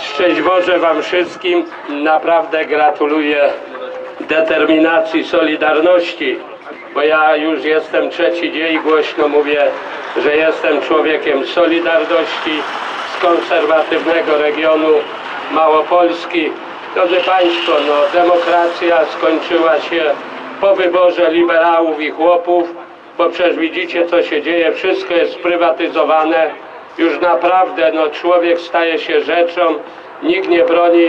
Szczęść Boże Wam wszystkim. Naprawdę gratuluję determinacji, solidarności, bo ja już jestem trzeci dzień głośno mówię, że jestem człowiekiem solidarności z konserwatywnego regionu Małopolski. Drodzy Państwo, no, demokracja skończyła się po wyborze liberałów i chłopów, bo przecież widzicie co się dzieje, wszystko jest sprywatyzowane. Już naprawdę no, człowiek staje się rzeczą, nikt nie broni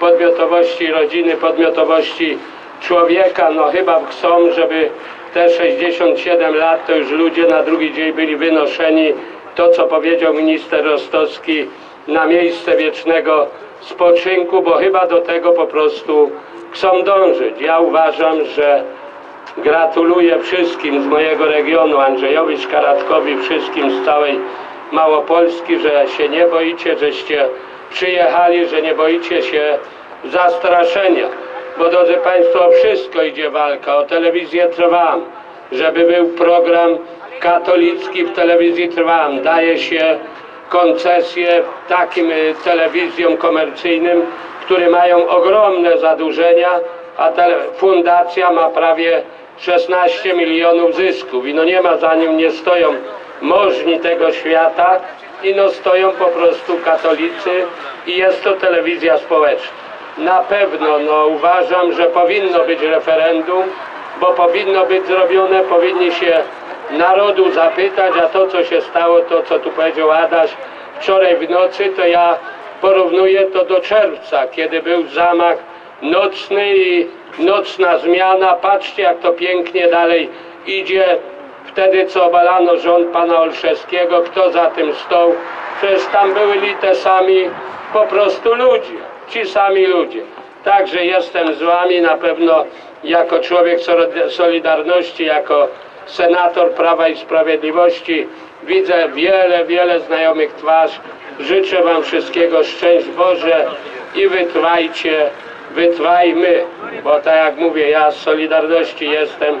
podmiotowości rodziny, podmiotowości człowieka. No chyba chcą, żeby te 67 lat to już ludzie na drugi dzień byli wynoszeni, to co powiedział minister Rostowski, na miejsce wiecznego spoczynku, bo chyba do tego po prostu chcą dążyć. Ja uważam, że Gratuluję wszystkim z mojego regionu, Andrzejowi Szkaratkowi, wszystkim z całej Małopolski, że się nie boicie, żeście przyjechali, że nie boicie się zastraszenia. Bo drodzy Państwo, o wszystko idzie walka, o telewizję Trwam, żeby był program katolicki w telewizji Trwam. Daje się koncesje takim y, telewizjom komercyjnym, które mają ogromne zadłużenia, a fundacja ma prawie 16 milionów zysków i no nie ma za nim, nie stoją możni tego świata i no stoją po prostu katolicy i jest to telewizja społeczna. Na pewno no uważam, że powinno być referendum, bo powinno być zrobione, powinni się narodu zapytać, a to co się stało, to co tu powiedział Adaś wczoraj w nocy, to ja porównuję to do czerwca, kiedy był zamach nocny i nocna zmiana. Patrzcie jak to pięknie dalej idzie. Wtedy co obalano rząd pana Olszewskiego, kto za tym stał? Przecież tam byli te sami po prostu ludzie, ci sami ludzie. Także jestem z wami na pewno jako człowiek Solidarności, jako senator Prawa i Sprawiedliwości. Widzę wiele, wiele znajomych twarz. Życzę wam wszystkiego szczęść Boże i wytrwajcie, wytrwajmy, bo tak jak mówię, ja z Solidarności jestem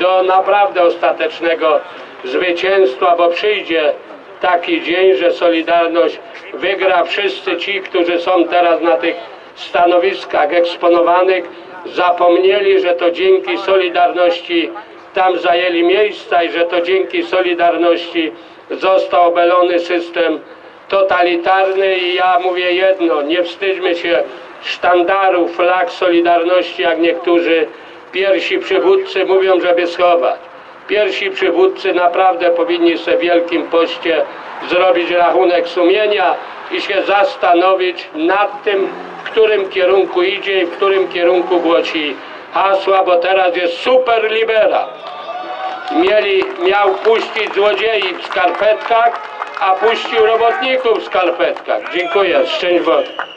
do naprawdę ostatecznego zwycięstwa, bo przyjdzie taki dzień, że Solidarność wygra. Wszyscy ci, którzy są teraz na tych stanowiskach eksponowanych, zapomnieli, że to dzięki Solidarności tam zajęli miejsca i że to dzięki Solidarności został obalony system totalitarny i ja mówię jedno, nie wstydźmy się sztandaru, flag Solidarności, jak niektórzy pierwsi przywódcy mówią, żeby schować. Pierwsi przywódcy naprawdę powinni sobie w Wielkim Poście zrobić rachunek sumienia i się zastanowić nad tym, w którym kierunku idzie i w którym kierunku głosi hasła, bo teraz jest super libera. Mieli, miał puścić złodziei w skarpetkach, a puścił robotników w skarpetkach. Dziękuję, szczęść Boże.